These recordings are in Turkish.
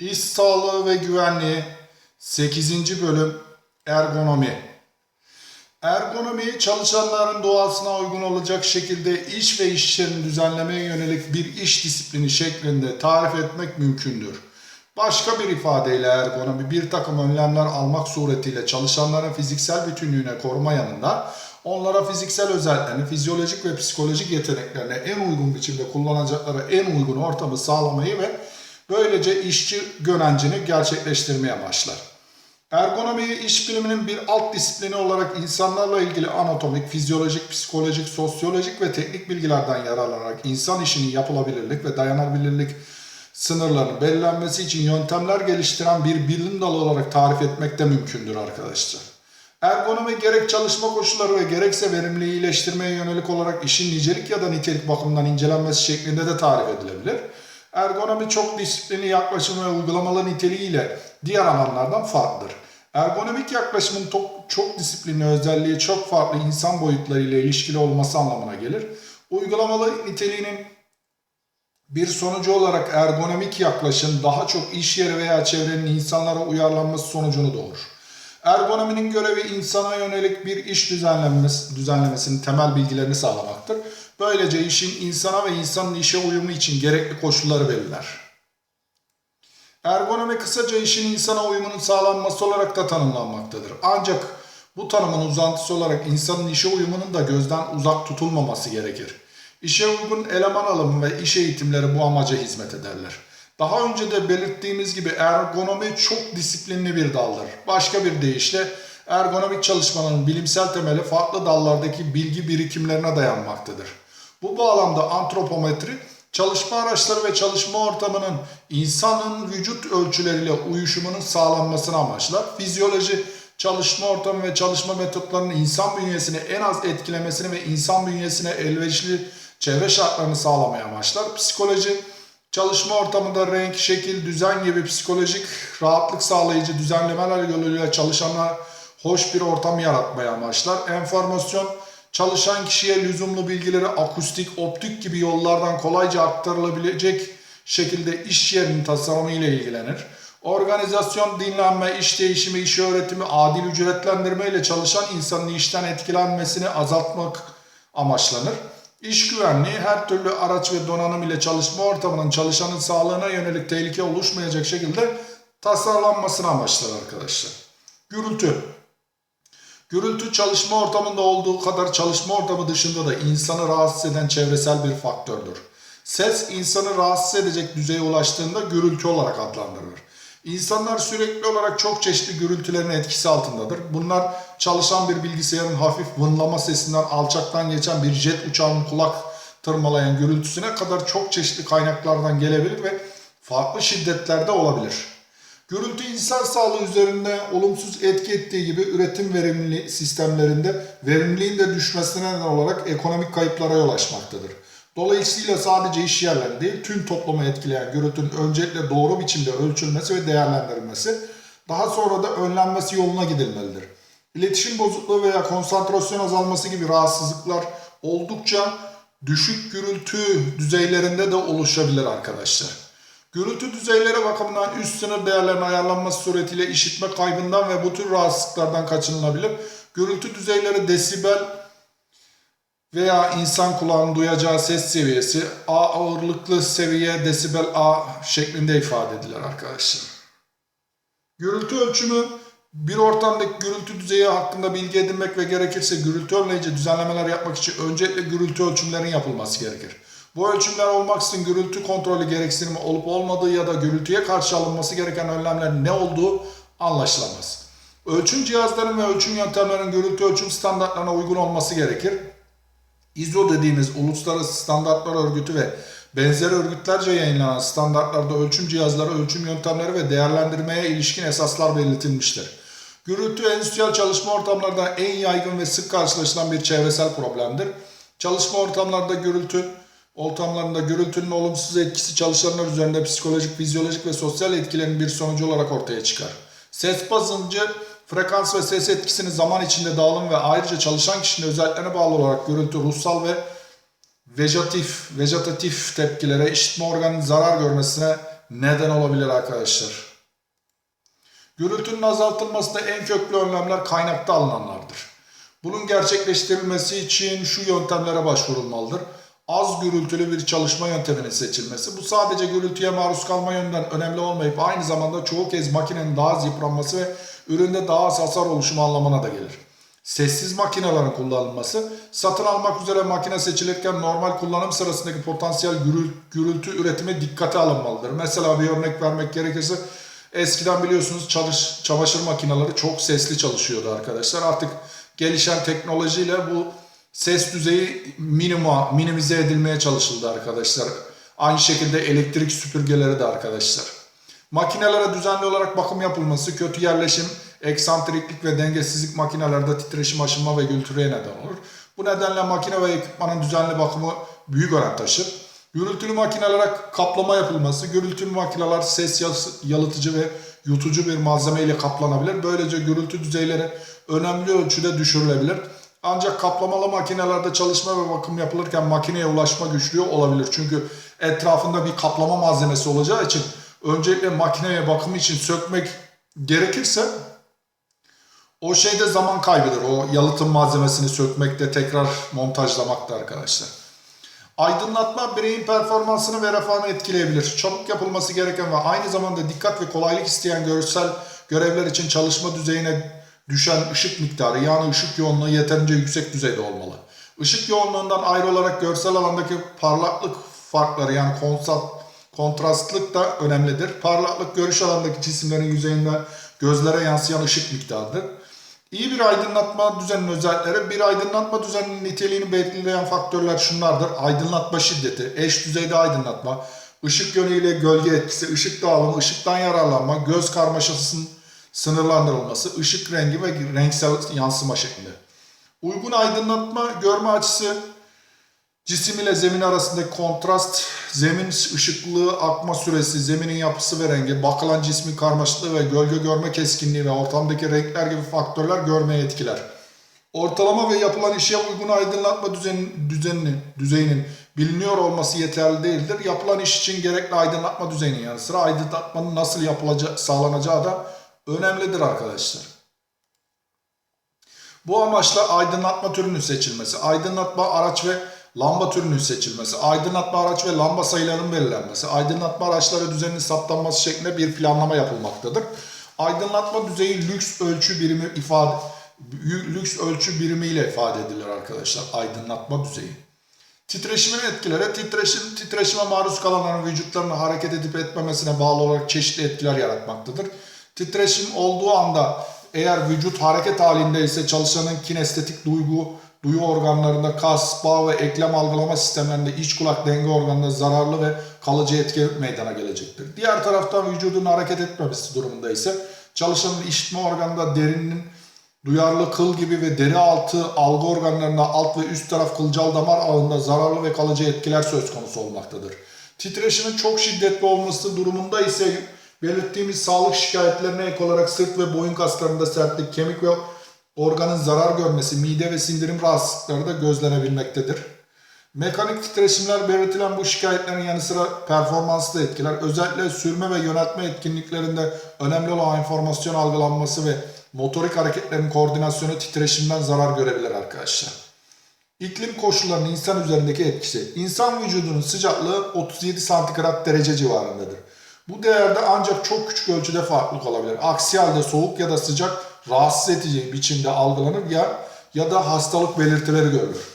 İş sağlığı ve güvenliği 8. bölüm ergonomi. Ergonomi çalışanların doğasına uygun olacak şekilde iş ve iş yerini düzenlemeye yönelik bir iş disiplini şeklinde tarif etmek mümkündür. Başka bir ifadeyle ergonomi bir takım önlemler almak suretiyle çalışanların fiziksel bütünlüğüne koruma yanında onlara fiziksel özelliklerini, fizyolojik ve psikolojik yeteneklerini en uygun biçimde kullanacakları en uygun ortamı sağlamayı ve böylece işçi gönencini gerçekleştirmeye başlar. Ergonomiyi iş biliminin bir alt disiplini olarak insanlarla ilgili anatomik, fizyolojik, psikolojik, sosyolojik ve teknik bilgilerden yararlanarak insan işinin yapılabilirlik ve dayanabilirlik sınırlarının belirlenmesi için yöntemler geliştiren bir bilim dalı olarak tarif etmek de mümkündür arkadaşlar. Ergonomi gerek çalışma koşulları ve gerekse verimliliği iyileştirmeye yönelik olarak işin nicelik ya da nitelik bakımından incelenmesi şeklinde de tarif edilebilir. Ergonomi çok disiplinli yaklaşım ve uygulamalı niteliğiyle diğer alanlardan farklıdır. Ergonomik yaklaşımın çok, çok disiplinli özelliği çok farklı insan boyutlarıyla ilişkili olması anlamına gelir. Uygulamalı niteliğinin bir sonucu olarak ergonomik yaklaşım daha çok iş yeri veya çevrenin insanlara uyarlanması sonucunu doğurur. Ergonominin görevi insana yönelik bir iş düzenlenmesi, düzenlemesinin temel bilgilerini sağlamaktır. Böylece işin insana ve insanın işe uyumu için gerekli koşulları belirler. Ergonomi kısaca işin insana uyumunun sağlanması olarak da tanımlanmaktadır. Ancak bu tanımın uzantısı olarak insanın işe uyumunun da gözden uzak tutulmaması gerekir. İşe uygun eleman alımı ve iş eğitimleri bu amaca hizmet ederler. Daha önce de belirttiğimiz gibi ergonomi çok disiplinli bir daldır. Başka bir deyişle ergonomik çalışmanın bilimsel temeli farklı dallardaki bilgi birikimlerine dayanmaktadır. Bu bağlamda antropometri çalışma araçları ve çalışma ortamının insanın vücut ölçüleriyle uyuşumunun sağlanmasını amaçlar. Fizyoloji çalışma ortamı ve çalışma metotlarının insan bünyesini en az etkilemesini ve insan bünyesine elverişli çevre şartlarını sağlamaya amaçlar. Psikoloji çalışma ortamında renk, şekil, düzen gibi psikolojik rahatlık sağlayıcı düzenlemeler yoluyla çalışanlar hoş bir ortam yaratmaya amaçlar. Enformasyon çalışan kişiye lüzumlu bilgileri akustik, optik gibi yollardan kolayca aktarılabilecek şekilde iş yerinin tasarımı ile ilgilenir. Organizasyon, dinlenme, iş değişimi, iş öğretimi, adil ücretlendirme ile çalışan insanın işten etkilenmesini azaltmak amaçlanır. İş güvenliği her türlü araç ve donanım ile çalışma ortamının çalışanın sağlığına yönelik tehlike oluşmayacak şekilde tasarlanmasını amaçlar arkadaşlar. Gürültü. Gürültü çalışma ortamında olduğu kadar çalışma ortamı dışında da insanı rahatsız eden çevresel bir faktördür. Ses insanı rahatsız edecek düzeye ulaştığında gürültü olarak adlandırılır. İnsanlar sürekli olarak çok çeşitli gürültülerin etkisi altındadır. Bunlar çalışan bir bilgisayarın hafif vınlama sesinden alçaktan geçen bir jet uçağının kulak tırmalayan gürültüsüne kadar çok çeşitli kaynaklardan gelebilir ve farklı şiddetlerde olabilir. Gürültü insan sağlığı üzerinde olumsuz etki ettiği gibi üretim verimli sistemlerinde verimliliğin de düşmesine neden olarak ekonomik kayıplara yol açmaktadır. Dolayısıyla sadece iş yerleri değil tüm toplumu etkileyen gürültünün öncelikle doğru biçimde ölçülmesi ve değerlendirilmesi, daha sonra da önlenmesi yoluna gidilmelidir. İletişim bozukluğu veya konsantrasyon azalması gibi rahatsızlıklar oldukça düşük gürültü düzeylerinde de oluşabilir arkadaşlar. Gürültü düzeyleri bakımından üst sınır değerlerinin ayarlanması suretiyle işitme kaybından ve bu tür rahatsızlıklardan kaçınılabilir. Gürültü düzeyleri desibel veya insan kulağının duyacağı ses seviyesi A ağırlıklı seviye desibel A şeklinde ifade edilir arkadaşlar. Gürültü ölçümü bir ortamdaki gürültü düzeyi hakkında bilgi edinmek ve gerekirse gürültü önleyici düzenlemeler yapmak için öncelikle gürültü ölçümlerinin yapılması gerekir. Bu ölçümler olmaksızın gürültü kontrolü gereksinimi olup olmadığı ya da gürültüye karşı alınması gereken önlemlerin ne olduğu anlaşılamaz. Ölçüm cihazlarının ve ölçüm yöntemlerinin gürültü ölçüm standartlarına uygun olması gerekir. ISO dediğimiz Uluslararası Standartlar Örgütü ve benzer örgütlerce yayınlanan standartlarda ölçüm cihazları, ölçüm yöntemleri ve değerlendirmeye ilişkin esaslar belirtilmiştir. Gürültü endüstriyel çalışma ortamlarında en yaygın ve sık karşılaşılan bir çevresel problemdir. Çalışma ortamlarda gürültü, ortamlarında gürültünün olumsuz etkisi çalışanlar üzerinde psikolojik, fizyolojik ve sosyal etkilerin bir sonucu olarak ortaya çıkar. Ses basıncı, frekans ve ses etkisini zaman içinde dağılım ve ayrıca çalışan kişinin özelliklerine bağlı olarak gürültü, ruhsal ve vejetatif, vejetatif tepkilere, işitme organının zarar görmesine neden olabilir arkadaşlar. Gürültünün azaltılmasında en köklü önlemler kaynakta alınanlardır. Bunun gerçekleştirilmesi için şu yöntemlere başvurulmalıdır. Az gürültülü bir çalışma yönteminin seçilmesi. Bu sadece gürültüye maruz kalma yönünden önemli olmayıp aynı zamanda çoğu kez makinenin daha az yıpranması ve üründe daha az hasar oluşumu anlamına da gelir. Sessiz makinelerin kullanılması, satın almak üzere makine seçilirken normal kullanım sırasındaki potansiyel gürül- gürültü üretimi dikkate alınmalıdır. Mesela bir örnek vermek gerekirse eskiden biliyorsunuz çalış, çamaşır makineleri çok sesli çalışıyordu arkadaşlar. Artık gelişen teknolojiyle bu ses düzeyi minima, minimize edilmeye çalışıldı arkadaşlar. Aynı şekilde elektrik süpürgeleri de arkadaşlar. Makinelere düzenli olarak bakım yapılması, kötü yerleşim, eksantriklik ve dengesizlik makinelerde titreşim, aşınma ve gürültüye neden olur. Bu nedenle makine ve ekipmanın düzenli bakımı büyük önem taşır. Gürültülü makinelere kaplama yapılması, gürültülü makineler ses yalıtıcı ve yutucu bir malzeme ile kaplanabilir. Böylece gürültü düzeyleri önemli ölçüde düşürülebilir. Ancak kaplamalı makinelerde çalışma ve bakım yapılırken makineye ulaşma güçlüğü olabilir. Çünkü etrafında bir kaplama malzemesi olacağı için öncelikle makineye bakım için sökmek gerekirse o şeyde zaman kaybıdır. O yalıtım malzemesini sökmekte tekrar montajlamakta arkadaşlar. Aydınlatma bireyin performansını ve refahını etkileyebilir. Çabuk yapılması gereken ve aynı zamanda dikkat ve kolaylık isteyen görsel görevler için çalışma düzeyine düşen ışık miktarı yani ışık yoğunluğu yeterince yüksek düzeyde olmalı. Işık yoğunluğundan ayrı olarak görsel alandaki parlaklık farkları yani konsat- kontrastlık da önemlidir. Parlaklık görüş alanındaki cisimlerin yüzeyinde gözlere yansıyan ışık miktarıdır. İyi bir aydınlatma düzeninin özellikleri, bir aydınlatma düzeninin niteliğini belirleyen faktörler şunlardır. Aydınlatma şiddeti, eş düzeyde aydınlatma, ışık yönüyle gölge etkisi, ışık dağılımı, ışıktan yararlanma, göz karmaşasının sınırlandırılması, ışık rengi ve renksel yansıma şekli. Uygun aydınlatma görme açısı, cisim ile zemin arasındaki kontrast, zemin ışıklığı, akma süresi, zeminin yapısı ve rengi, bakılan cismin karmaşıklığı ve gölge görme keskinliği ve ortamdaki renkler gibi faktörler görmeye etkiler. Ortalama ve yapılan işe uygun aydınlatma düzeni, düzenini, düzeyinin biliniyor olması yeterli değildir. Yapılan iş için gerekli aydınlatma düzeyinin yanı sıra aydınlatmanın nasıl yapılacağı, sağlanacağı da önemlidir arkadaşlar. Bu amaçla aydınlatma türünün seçilmesi, aydınlatma araç ve lamba türünün seçilmesi, aydınlatma araç ve lamba sayılarının belirlenmesi, aydınlatma araçları düzeninin saptanması şeklinde bir planlama yapılmaktadır. Aydınlatma düzeyi lüks ölçü birimi ifade lüks ölçü birimiyle ifade edilir arkadaşlar. Aydınlatma düzeyi. Titreşimin etkileri, titreşim, titreşime maruz kalanların vücutlarının hareket edip etmemesine bağlı olarak çeşitli etkiler yaratmaktadır. Titreşim olduğu anda eğer vücut hareket halindeyse çalışanın kinestetik duygu, duyu organlarında kas, bağ ve eklem algılama sistemlerinde iç kulak denge organında zararlı ve kalıcı etki meydana gelecektir. Diğer taraftan vücudun hareket etmemesi durumunda ise çalışanın işitme organında derinin duyarlı kıl gibi ve deri altı algı organlarında alt ve üst taraf kılcal damar ağında zararlı ve kalıcı etkiler söz konusu olmaktadır. Titreşimin çok şiddetli olması durumunda ise belirttiğimiz sağlık şikayetlerine ek olarak sırt ve boyun kaslarında sertlik, kemik ve organın zarar görmesi, mide ve sindirim rahatsızlıkları da gözlenebilmektedir. Mekanik titreşimler belirtilen bu şikayetlerin yanı sıra performansı da etkiler. Özellikle sürme ve yöneltme etkinliklerinde önemli olan enformasyon algılanması ve motorik hareketlerin koordinasyonu titreşimden zarar görebilir arkadaşlar. İklim koşullarının insan üzerindeki etkisi. İnsan vücudunun sıcaklığı 37 santigrat derece civarındadır. Bu değerde ancak çok küçük ölçüde farklılık olabilir. Aksi halde soğuk ya da sıcak rahatsız edici biçimde algılanır ya ya da hastalık belirtileri görülür.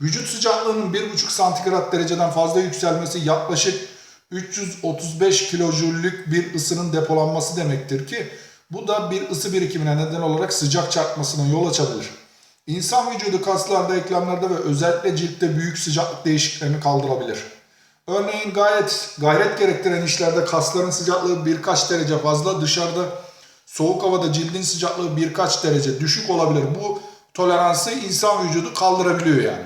Vücut sıcaklığının 1,5 santigrat dereceden fazla yükselmesi yaklaşık 335 kilojüllük bir ısının depolanması demektir ki bu da bir ısı birikimine neden olarak sıcak çarpmasına yol açabilir. İnsan vücudu kaslarda, eklemlerde ve özellikle ciltte büyük sıcaklık değişikliklerini kaldırabilir. Örneğin gayet gayret gerektiren işlerde kasların sıcaklığı birkaç derece fazla, dışarıda soğuk havada cildin sıcaklığı birkaç derece düşük olabilir. Bu toleransı insan vücudu kaldırabiliyor yani.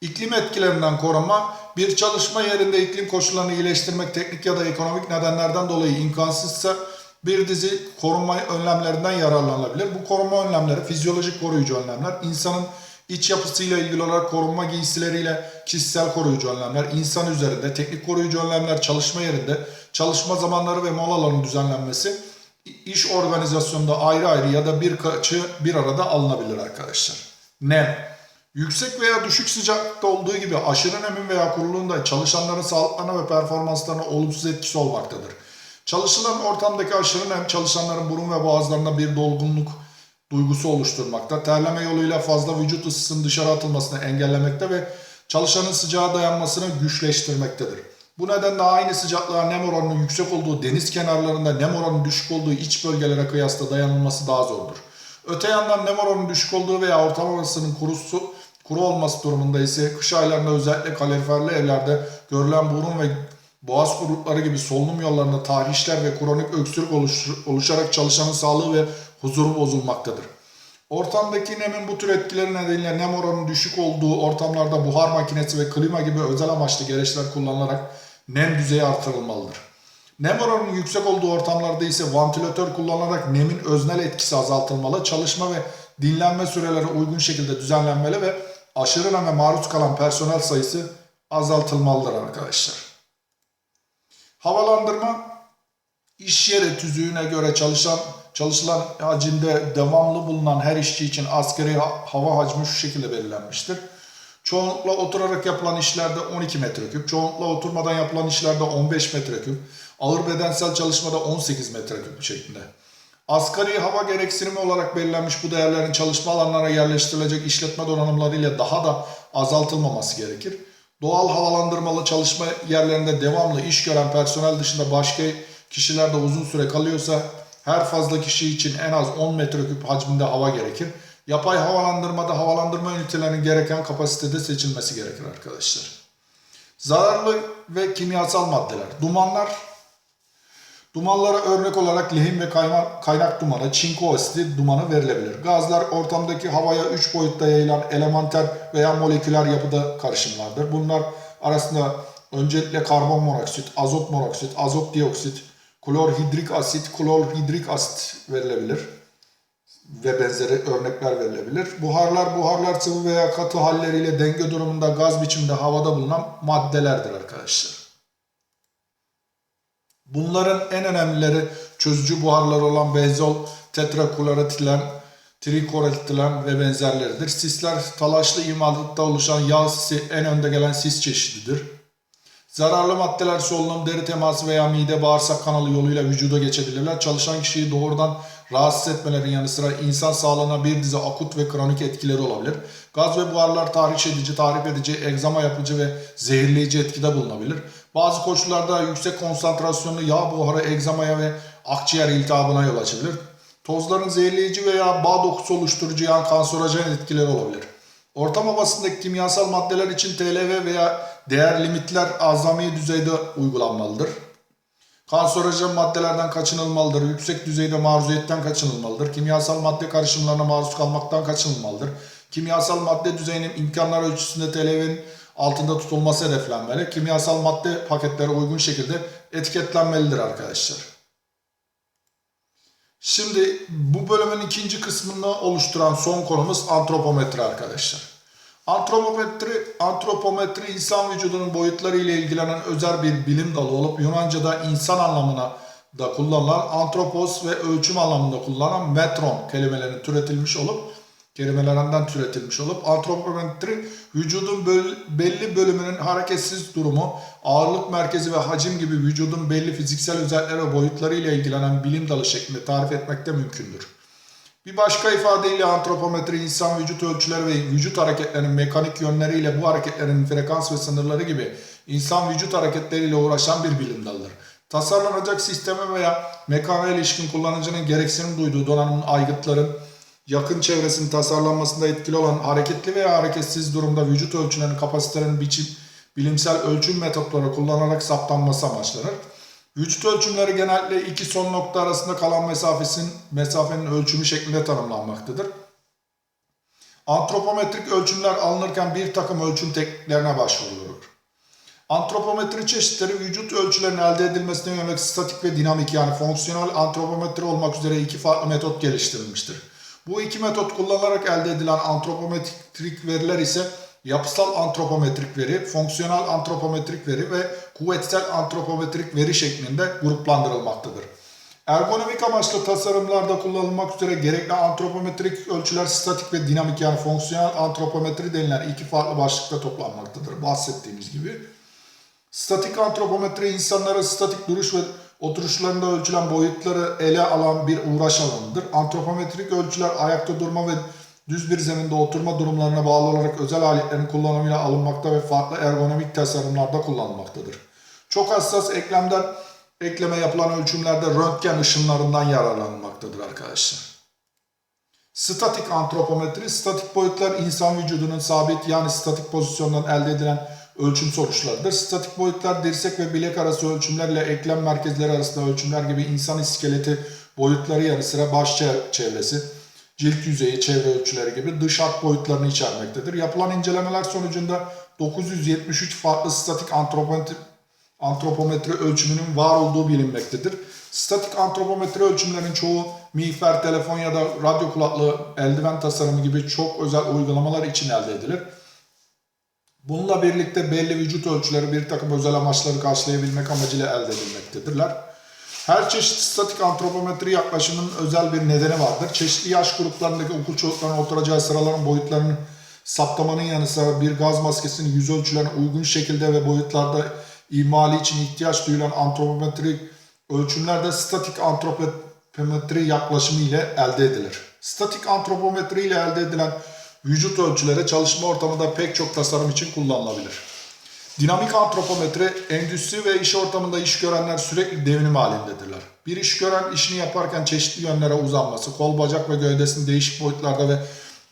İklim etkilerinden korunma, bir çalışma yerinde iklim koşullarını iyileştirmek teknik ya da ekonomik nedenlerden dolayı imkansızsa bir dizi korunma önlemlerinden yararlanılabilir. Bu korunma önlemleri fizyolojik koruyucu önlemler, insanın iç yapısıyla ilgili olarak korunma giysileriyle kişisel koruyucu önlemler, insan üzerinde, teknik koruyucu önlemler çalışma yerinde, çalışma zamanları ve molaların düzenlenmesi, iş organizasyonunda ayrı ayrı ya da birkaçı bir arada alınabilir arkadaşlar. Nem. Yüksek veya düşük sıcaklıkta olduğu gibi aşırı nemin veya kuruluğun da çalışanların sağlıklarına ve performanslarına olumsuz etkisi olmaktadır. Çalışılan ortamdaki aşırı nem çalışanların burun ve boğazlarında bir dolgunluk duygusu oluşturmakta. Terleme yoluyla fazla vücut ısısının dışarı atılmasını engellemekte ve çalışanın sıcağa dayanmasını güçleştirmektedir. Bu nedenle aynı sıcaklığa nem oranının yüksek olduğu deniz kenarlarında nem oranının düşük olduğu iç bölgelere kıyasla dayanılması daha zordur. Öte yandan nem oranının düşük olduğu veya ortalama ısının kurusu, kuru olması durumunda ise kış aylarında özellikle kaloriferli evlerde görülen burun ve boğaz kurulukları gibi solunum yollarında tahrişler ve kronik öksürük oluş, oluşarak çalışanın sağlığı ve huzuru bozulmaktadır. Ortamdaki nemin bu tür etkileri nedeniyle nem oranının düşük olduğu ortamlarda buhar makinesi ve klima gibi özel amaçlı gereçler kullanılarak nem düzeyi artırılmalıdır. Nem oranının yüksek olduğu ortamlarda ise vantilatör kullanılarak nemin öznel etkisi azaltılmalı, çalışma ve dinlenme süreleri uygun şekilde düzenlenmeli ve aşırı neme maruz kalan personel sayısı azaltılmalıdır arkadaşlar. Havalandırma iş yeri tüzüğüne göre çalışan çalışılan hacimde devamlı bulunan her işçi için askeri ha- hava hacmi şu şekilde belirlenmiştir. Çoğunlukla oturarak yapılan işlerde 12 metreküp, çoğunlukla oturmadan yapılan işlerde 15 metreküp, ağır bedensel çalışmada 18 metreküp şeklinde. Asgari hava gereksinimi olarak belirlenmiş bu değerlerin çalışma alanlarına yerleştirilecek işletme donanımları ile daha da azaltılmaması gerekir. Doğal havalandırmalı çalışma yerlerinde devamlı iş gören personel dışında başka kişiler de uzun süre kalıyorsa her fazla kişi için en az 10 metreküp hacminde hava gerekir. Yapay havalandırmada havalandırma ünitelerinin gereken kapasitede seçilmesi gerekir arkadaşlar. Zararlı ve kimyasal maddeler. Dumanlar Dumanlara örnek olarak lehim ve kayma- kaynak dumanı, çinko asidi dumanı verilebilir. Gazlar ortamdaki havaya 3 boyutta yayılan elementer veya moleküler yapıda karışımlardır. Bunlar arasında öncelikle karbon monoksit, azot monoksit, azot dioksit, klorhidrik asit, klorhidrik asit verilebilir ve benzeri örnekler verilebilir. Buharlar, buharlar sıvı veya katı halleriyle denge durumunda gaz biçiminde havada bulunan maddelerdir arkadaşlar. Bunların en önemlileri çözücü buharlar olan benzol, tetrakloretilen, trikloretilen ve benzerleridir. Sisler talaşlı imalatта oluşan yağ sisi en önde gelen sis çeşididir. Zararlı maddeler solunum, deri teması veya mide bağırsak kanalı yoluyla vücuda geçebilirler. Çalışan kişiyi doğrudan rahatsız etmelerin yanı sıra insan sağlığına bir dizi akut ve kronik etkileri olabilir. Gaz ve buharlar tahriş edici, tahrip edici, egzama yapıcı ve zehirleyici etkide bulunabilir. Bazı koşullarda yüksek konsantrasyonlu yağ buharı egzamaya ve akciğer iltihabına yol açabilir. Tozların zehirleyici veya bağ dokusu oluşturucu yan kanserojen etkileri olabilir. Ortam havasındaki kimyasal maddeler için TLV veya değer limitler azami düzeyde uygulanmalıdır. Kanserojen maddelerden kaçınılmalıdır. Yüksek düzeyde maruziyetten kaçınılmalıdır. Kimyasal madde karışımlarına maruz kalmaktan kaçınılmalıdır. Kimyasal madde düzeyinin imkanlar ölçüsünde TLV'nin altında tutulması hedeflenmeli. Kimyasal madde paketleri uygun şekilde etiketlenmelidir arkadaşlar. Şimdi bu bölümün ikinci kısmını oluşturan son konumuz antropometri arkadaşlar. Antropometri, antropometri insan vücudunun boyutları ile ilgilenen özel bir bilim dalı olup Yunanca'da insan anlamına da kullanılan antropos ve ölçüm anlamında kullanılan metron kelimelerinin türetilmiş olup kelimelerinden türetilmiş olup antropometri vücudun böl- belli bölümünün hareketsiz durumu, ağırlık merkezi ve hacim gibi vücudun belli fiziksel özellikleri ve boyutları ile ilgilenen bilim dalı şeklinde tarif etmekte mümkündür. Bir başka ifadeyle antropometri insan vücut ölçüleri ve vücut hareketlerinin mekanik yönleriyle bu hareketlerin frekans ve sınırları gibi insan vücut hareketleriyle uğraşan bir bilim dalıdır. Tasarlanacak sisteme veya mekana ilişkin kullanıcının gereksinim duyduğu donanımın aygıtların yakın çevresinin tasarlanmasında etkili olan hareketli veya hareketsiz durumda vücut ölçülerinin kapasitelerinin biçim, bilimsel ölçüm metotları kullanarak saptanması amaçlanır. Vücut ölçümleri genellikle iki son nokta arasında kalan mesafesinin mesafenin ölçümü şeklinde tanımlanmaktadır. Antropometrik ölçümler alınırken bir takım ölçüm tekniklerine başvurulur. Antropometri çeşitleri vücut ölçülerinin elde edilmesine yönelik statik ve dinamik yani fonksiyonel antropometri olmak üzere iki farklı metot geliştirilmiştir. Bu iki metot kullanılarak elde edilen antropometrik veriler ise yapısal antropometrik veri, fonksiyonel antropometrik veri ve kuvvetsel antropometrik veri şeklinde gruplandırılmaktadır. Ergonomik amaçlı tasarımlarda kullanılmak üzere gerekli antropometrik ölçüler statik ve dinamik yani fonksiyonel antropometri denilen iki farklı başlıkta toplanmaktadır. Bahsettiğimiz gibi. Statik antropometri insanların statik duruş ve oturuşlarında ölçülen boyutları ele alan bir uğraş alanıdır. Antropometrik ölçüler ayakta durma ve düz bir zeminde oturma durumlarına bağlı olarak özel aletlerin kullanımıyla alınmakta ve farklı ergonomik tasarımlarda kullanılmaktadır. Çok hassas eklemden ekleme yapılan ölçümlerde röntgen ışınlarından yararlanılmaktadır arkadaşlar. Statik antropometri, statik boyutlar insan vücudunun sabit yani statik pozisyondan elde edilen ölçüm sonuçlarıdır. Statik boyutlar dirsek ve bilek arası ölçümlerle eklem merkezleri arasında ölçümler gibi insan iskeleti boyutları yanı sıra baş çe- çevresi, cilt yüzeyi, çevre ölçüleri gibi dış hat boyutlarını içermektedir. Yapılan incelemeler sonucunda 973 farklı statik antropometri antropometre ölçümünün var olduğu bilinmektedir. Statik antropometre ölçümlerin çoğu miğfer, telefon ya da radyo kulaklığı, eldiven tasarımı gibi çok özel uygulamalar için elde edilir. Bununla birlikte belli vücut ölçüleri bir takım özel amaçları karşılayabilmek amacıyla elde edilmektedirler. Her çeşit statik antropometri yaklaşımının özel bir nedeni vardır. Çeşitli yaş gruplarındaki okul çocuklarının oturacağı sıraların boyutlarını saptamanın yanı sıra bir gaz maskesinin yüz ölçülerine uygun şekilde ve boyutlarda imali için ihtiyaç duyulan antropometrik ölçümlerde statik antropometri yaklaşımı ile elde edilir. Statik antropometri ile elde edilen vücut ölçüleri çalışma ortamında pek çok tasarım için kullanılabilir. Dinamik antropometre, endüstri ve iş ortamında iş görenler sürekli devinim halindedirler. Bir iş gören işini yaparken çeşitli yönlere uzanması, kol, bacak ve gövdesini değişik boyutlarda ve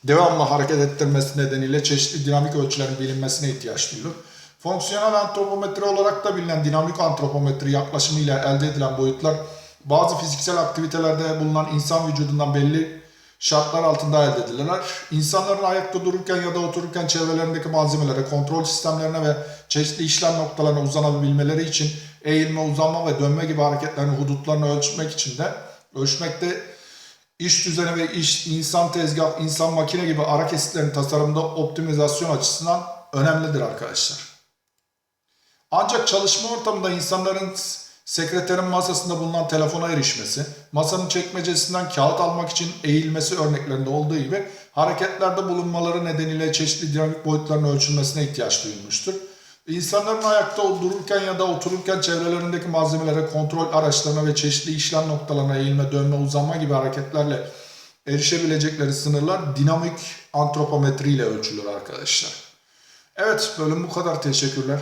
devamlı hareket ettirmesi nedeniyle çeşitli dinamik ölçülerin bilinmesine ihtiyaç duyulur. Fonksiyonel antropometri olarak da bilinen dinamik antropometri yaklaşımıyla elde edilen boyutlar bazı fiziksel aktivitelerde bulunan insan vücudundan belli şartlar altında elde edilirler. İnsanların ayakta dururken ya da otururken çevrelerindeki malzemelere, kontrol sistemlerine ve çeşitli işlem noktalarına uzanabilmeleri için eğilme, uzanma ve dönme gibi hareketlerin hudutlarını ölçmek için de ölçmekte iş düzeni ve iş, insan tezgah, insan makine gibi ara kesitlerin tasarımında optimizasyon açısından önemlidir arkadaşlar. Ancak çalışma ortamında insanların sekreterin masasında bulunan telefona erişmesi, masanın çekmecesinden kağıt almak için eğilmesi örneklerinde olduğu gibi hareketlerde bulunmaları nedeniyle çeşitli dinamik boyutların ölçülmesine ihtiyaç duyulmuştur. İnsanların ayakta dururken ya da otururken çevrelerindeki malzemelere, kontrol araçlarına ve çeşitli işlem noktalarına eğilme, dönme, uzanma gibi hareketlerle erişebilecekleri sınırlar dinamik antropometri ile ölçülür arkadaşlar. Evet bölüm bu kadar. Teşekkürler.